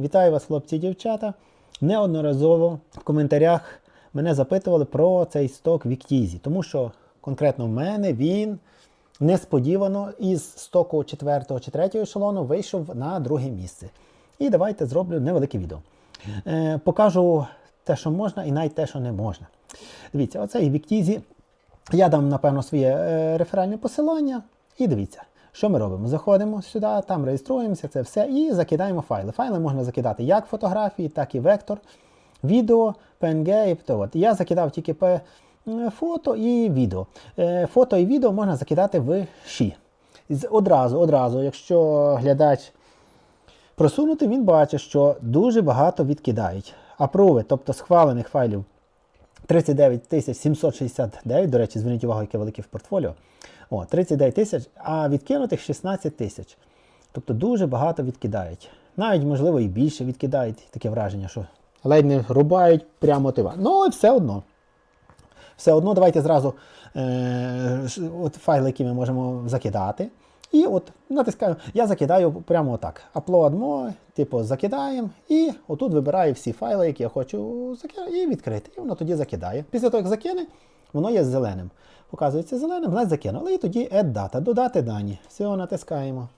Вітаю вас, хлопці і дівчата. Неодноразово в коментарях мене запитували про цей сток Віктізі, тому що конкретно в мене він несподівано із стоку 4 чи 3 ешелону вийшов на друге місце. І давайте зроблю невелике відео. Е, покажу те, що можна, і навіть те, що не можна. Дивіться, оцей Віктізі. Я дам, напевно, своє е, реферальне посилання. І дивіться, що ми робимо? Заходимо сюди, там реєструємося, це все, і закидаємо файли. Файли можна закидати як фотографії, так і вектор, відео, PNG. то от. Я закидав тільки P фото і відео. Е, Фото і відео можна закидати в Ші. Одразу, одразу, якщо глядач просунути, він бачить, що дуже багато відкидають. Апрови, тобто схвалених файлів 39 769, до речі, зверніть увагу, яке велике в портфоліо. О, 39 тисяч, а відкинутих 16 тисяч. Тобто дуже багато відкидають. Навіть, можливо, і більше відкидають. Таке враження, що ледь не рубають прямо тива. Ну, але все одно. Все одно давайте зразу е, от файли, які ми можемо закидати. І от натискаю, я закидаю прямо отак. Upload more, типу закидаємо, і отут вибираю всі файли, які я хочу закинути, і відкрити. І воно тоді закидає. Після того, як закине, воно є зеленим. Показується зеленим, значить закинули. І тоді add data, додати дані. Все, натискаємо.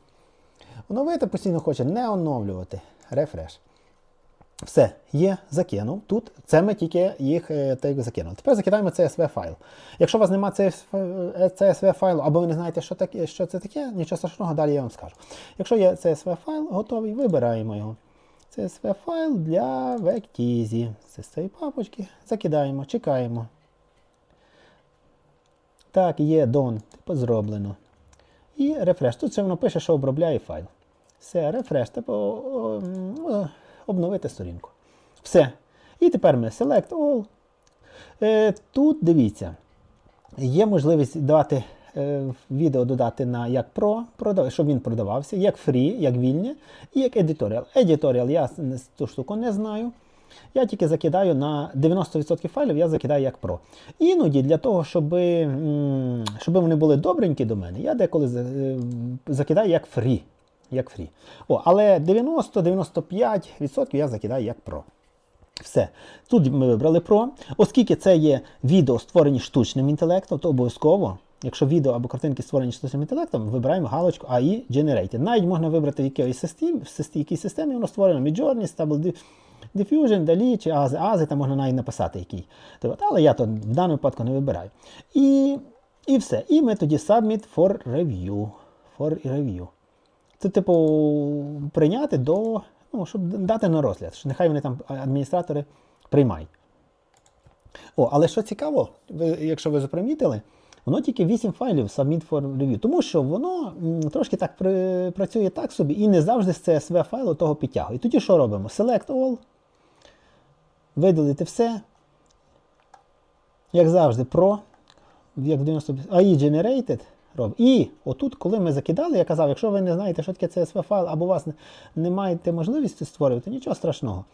Оновити постійно хоче не оновлювати. Рефреш. Все, є, закинув. Тут це ми тільки їх е, так закинули. Тепер закидаємо CSV файл. Якщо у вас немає CSV, е, файлу, або ви не знаєте, що, таке, що це таке, нічого страшного, далі я вам скажу. Якщо є CSV файл готовий, вибираємо його. CSV файл для. Це з цієї папочки. Закидаємо, чекаємо. Так, є done, типу зроблено. І рефреш. Тут ще воно пише, що обробляє файл. Все, рефреш, типу о, о, обновити сторінку. Все. І тепер ми Select All. Е, тут дивіться, є можливість давати е, відео додати на як Pro, продав, щоб він продавався, як Free, як вільне, і як Editorial. Editorial я ту штуку не знаю. Я тільки закидаю на 90% файлів, я закидаю як Pro. Іноді для того, щоб, щоб вони були добренькі до мене, я деколи е, закидаю як Free. Як free. О, але 90-95% я закидаю як Pro. Все. Тут ми вибрали Pro. Оскільки це є відео, створені штучним інтелектом, то обов'язково, якщо відео або картинки створені штучним інтелектом, вибираємо галочку AI Generated. Навіть можна вибрати в якійсь системі, в якій системі воно створено Midjourney, Stable Diffusion, DALI чи Azi. Azi, там можна навіть написати який. То от, Але я то в даному випадку не вибираю. І, і все. І ми тоді Submit for Review. For review. Це, типу, прийняти до, ну, щоб дати на розгляд, що нехай вони там адміністратори приймають. О, але що цікаво, ви, якщо ви запримітили, воно тільки 8 файлів Submit for Review, тому що воно трошки так при, працює так собі і не завжди з CSV файлу того підтягує. І тоді що робимо? Select all, видалити все. Як завжди, Pro, як в 90 AI Generated роб. І отут, коли ми закидали, я казав, якщо ви не знаєте, що таке CSV файл, або у вас не, маєте можливості створювати, нічого страшного.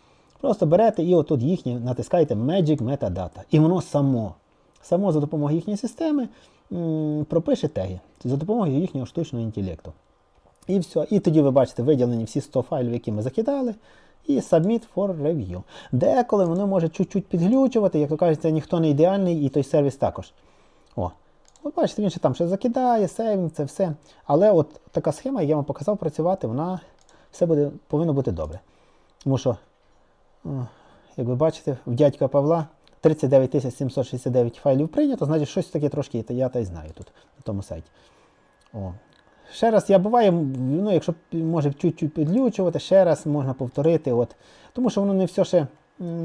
Просто берете і отут їхнє натискаєте Magic Metadata. І воно само, само за допомогою їхньої системи м, пропише теги за допомогою їхнього штучного інтелекту. І все. І тоді ви бачите виділені всі 100 файлів, які ми закидали. І Submit for Review. Деколи воно може чуть-чуть підглючувати, як то кажуть, це ніхто не ідеальний, і той сервіс також. О. От бачите, він ще там ще закидає, сейвінг, це все. Але от така схема, я вам показав працювати, вона все буде, повинно бути добре. Тому що, як ви бачите, в дядька Павла 39 769 файлів прийнято, значить щось таке трошки я та й знаю тут на тому сайті. О. Ще раз я буває, ну, якщо може чуть-чуть підлючувати, ще раз можна повторити. От. Тому що воно не все ще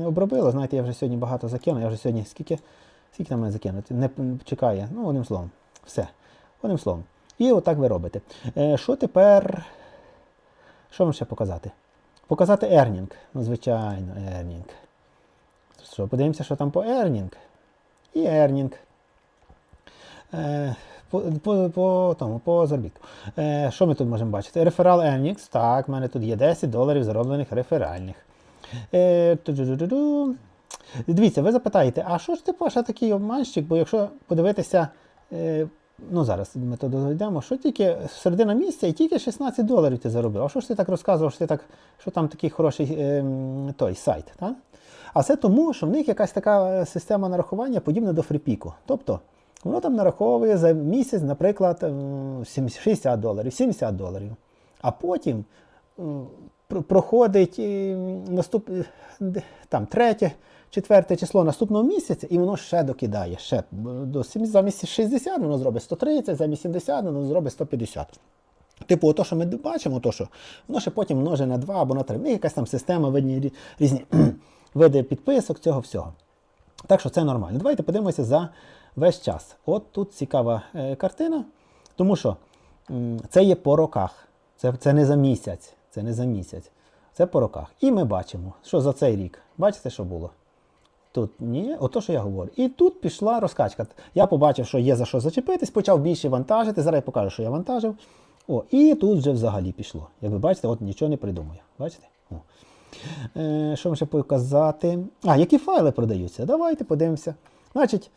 обробило. Знаєте, я вже сьогодні багато закинув, я вже сьогодні скільки, скільки на мене закинути? Не чекає. Ну, одним словом. Все. Одним словом. І отак ви робите. Е, що тепер? Що вам ще показати? Показати Earning. Ну, звичайно, Earning. Що, подивимося, що там по Earning. І Earning. Е, по, по, по, тому, по заробітку. Е, що ми тут можемо бачити? Реферал Earnings. Так, в мене тут є 10 доларів зароблених реферальних. Е. Дивіться, ви запитаєте, а що ж ти Паша такий обманщик? Бо якщо подивитися е, Ну, зараз ми то дійдемо, що тільки середина місяця і тільки 16 доларів ти заробив. А що ж ти так розказував, що ти так, що там такий хороший ем, той сайт? Та? А це тому, що в них якась така е, система нарахування подібна до фріпіку. Тобто воно там нараховує за місяць, наприклад, ем, 70 60 доларів, 70 доларів. А потім проходить наступ... там, третє, четверте число наступного місяця, і воно ще докидає. Ще до замість 60 воно зробить 130, замість 70 воно зробить 150. Типу, ото, що ми бачимо, то що воно ще потім множе на 2 або на 3. В якась там система, видні різні види підписок, цього всього. Так що це нормально. Давайте подивимося за весь час. От тут цікава е, картина, тому що це є по роках. Це, це не за місяць. Це не за місяць. Це по роках. І ми бачимо, що за цей рік. Бачите, що було? Тут ні, ото що я говорю. І тут пішла розкачка. Я побачив, що є за що зачепитись, почав більше вантажити. Зараз я покажу, що я вантажив. О, і тут вже взагалі пішло. Як ви бачите, от нічого не придумую. Бачите? О. Е, що вам ще показати? А, які файли продаються? Давайте подивимося. Значить,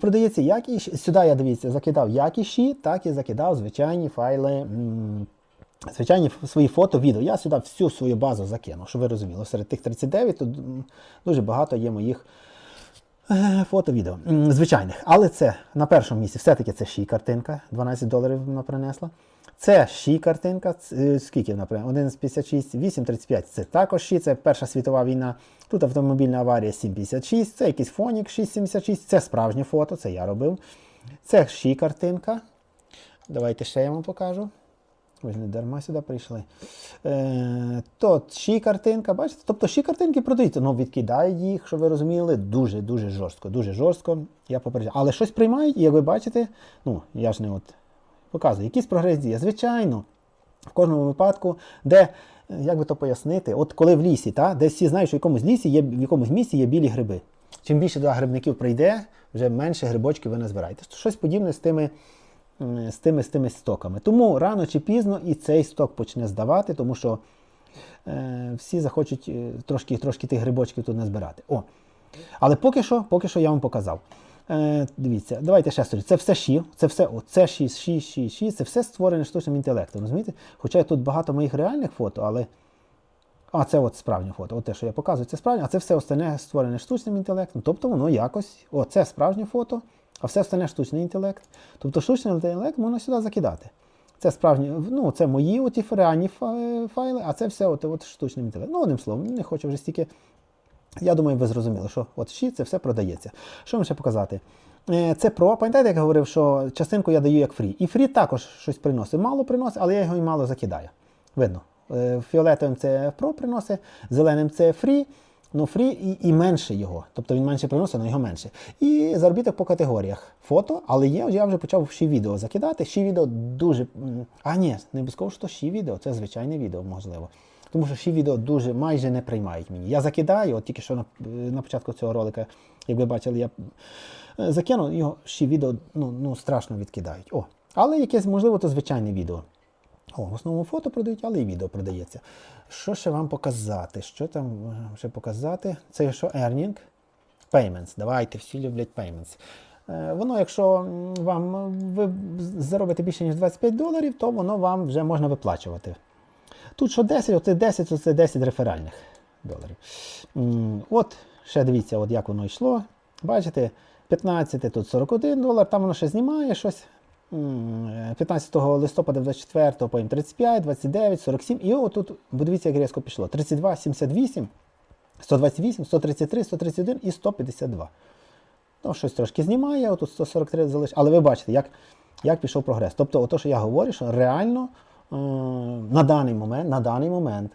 продається як і сюди я дивіться, закидав як і так і закидав звичайні файли. Звичайні свої фото, відео. Я сюди всю свою базу закинув, щоб ви розуміли. Серед тих 39 тут дуже багато є моїх е, фото, відео. Звичайних. Але це на першому місці все-таки це ші картинка. 12 доларів вона принесла. Це ші картинка. е, Скільки вона принесла? 11,56, 8,35. Це також ші, це Перша світова війна. Тут автомобільна аварія 7,56, це якийсь фонік 6,76, це справжнє фото, це я робив. Це ші картинка. Давайте ще я вам покажу. Ви не дарма сюди прийшли. Е, то ші картинка, бачите? Тобто ші картинки продаються. Ну, відкидають їх, щоб ви розуміли, дуже-дуже жорстко. Дуже жорстко. Я попереджаю. Але щось приймають, і як ви бачите, ну, я ж не от показую, якийсь прогрес діє. Звичайно, в кожному випадку, де, як би то пояснити, от коли в лісі, та, де всі знають, що в якомусь лісі є, в якомусь місці є білі гриби. Чим більше туди грибників прийде, вже менше грибочків ви назбираєте. Щось подібне з тими з тими, з тими стоками. Тому рано чи пізно і цей сток почне здавати, тому що е, всі захочуть е, трошки, трошки тих грибочків тут назбирати. О. Але поки що, поки що я вам показав. Е, дивіться, давайте ще сторі. Це все ші, це все, о, це ші, ші, ші, ші, це все створене штучним інтелектом. Розумієте? Хоча тут багато моїх реальних фото, але. А це от справжнє фото. От те, що я показую, це справжнє, а це все остальне створене штучним інтелектом. Тобто воно якось. О, це справжнє фото, а все остальне штучний інтелект. Тобто штучний інтелект можна сюди закидати. Це справжні, ну, це мої оті реальні файли, а це все от, от штучним інтелектом. Ну, одним словом, не хочу вже стільки. Я думаю, ви зрозуміли, що от щі це все продається. Що вам ще показати? Е, Це про, пам'ятаєте, як я говорив, що частинку я даю як фрі. І фрі також щось приносить. Мало приносить, але я його і мало закидаю. Видно. Е, Фіолетовим це про приносить, зеленим це фрі. Ну, фрі і, і менше його. Тобто він менше приносить, але його менше. І заробіток по категоріях. Фото, але є, я вже почав ще відео закидати. Ще відео дуже. А, ні, не обов'язково, що ще відео, це звичайне відео, можливо. Тому що ще відео дуже майже не приймають мені. Я закидаю, от тільки що на, на початку цього ролика, як ви бачили, я е, закинув, його ще відео ну, ну, страшно відкидають. О, але якесь, можливо, то звичайне відео. О, в основному фото продають, але і відео продається. Що ще вам показати? Що там е, ще показати? Це що earning? Payments. Давайте, всі люблять payments. Е, Воно, якщо вам е, ви заробите більше, ніж 25 доларів, то воно вам вже можна виплачувати. Тут що 10, оце 10, то це 10 реферальних доларів. От, ще дивіться, от як воно йшло. Бачите, 15, тут 41 долар, там воно ще знімає щось. М, 15 листопада 24, потім 35, 29, 47. І отут, бо дивіться, як різко пішло. 32, 78, 128, 133, 131 і 152. Ну, щось трошки знімає, отут 143 залиш. Але ви бачите, як, як пішов прогрес. Тобто, ото, що я говорю, що реально е, на даний момент, на даний момент,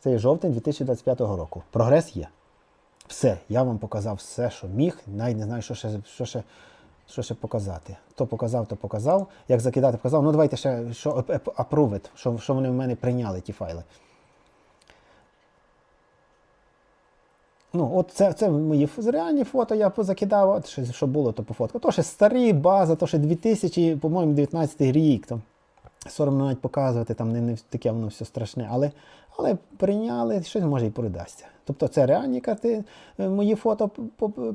це є жовтень 2025 року. Прогрес є. Все, я вам показав все, що міг. Навіть не знаю, що ще, що ще, що ще показати. То показав, то показав. Як закидати, показав. Ну давайте ще що it, що, що вони в мене прийняли ті файли. Ну, от це, це мої реальні фото, я позакидав, от що, що було, то по фотку. То ще старі база, то ще 2000, по-моєму, 19 рік. Там. соромно навіть показувати, там не, не таке воно все страшне, але, але прийняли, щось може і передасться. Тобто це реальні карти, е, мої фото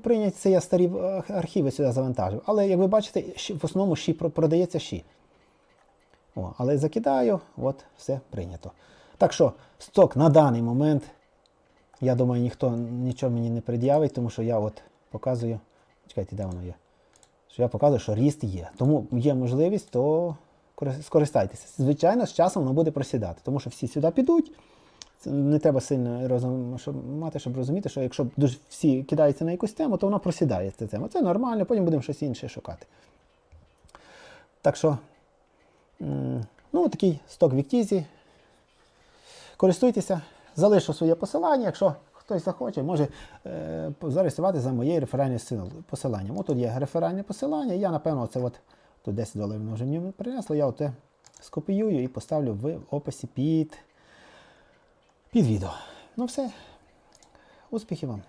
прийняті, це я старі е, архіви сюди завантажив. Але як ви бачите, в основному про- продається щі. О, але закидаю, от все прийнято. Так що сток на даний момент, я думаю, ніхто нічого мені не пред'явить, тому що я от показую. Чекайте, де воно є? Що я показую, що ріст є. Тому є можливість, то скористайтеся. Звичайно, з часом воно буде просідати, тому що всі сюди підуть. Не треба сильно розум, щоб, мати, щоб розуміти, що якщо дуже всі кидаються на якусь тему, то вона просідає ця тема. Це нормально, потім будемо щось інше шукати. Так що, ну, такий сток Віктізі. Користуйтеся, залишу своє посилання. Якщо хтось захоче, може е, зареєструвати за моєю реферальною посиланням. От тут є реферальне посилання. Я, напевно, це от тут 10 доларів воно вже мені принесло. Я оте скопіюю і поставлю в описі під, під відео. Ну все. Успіхів вам!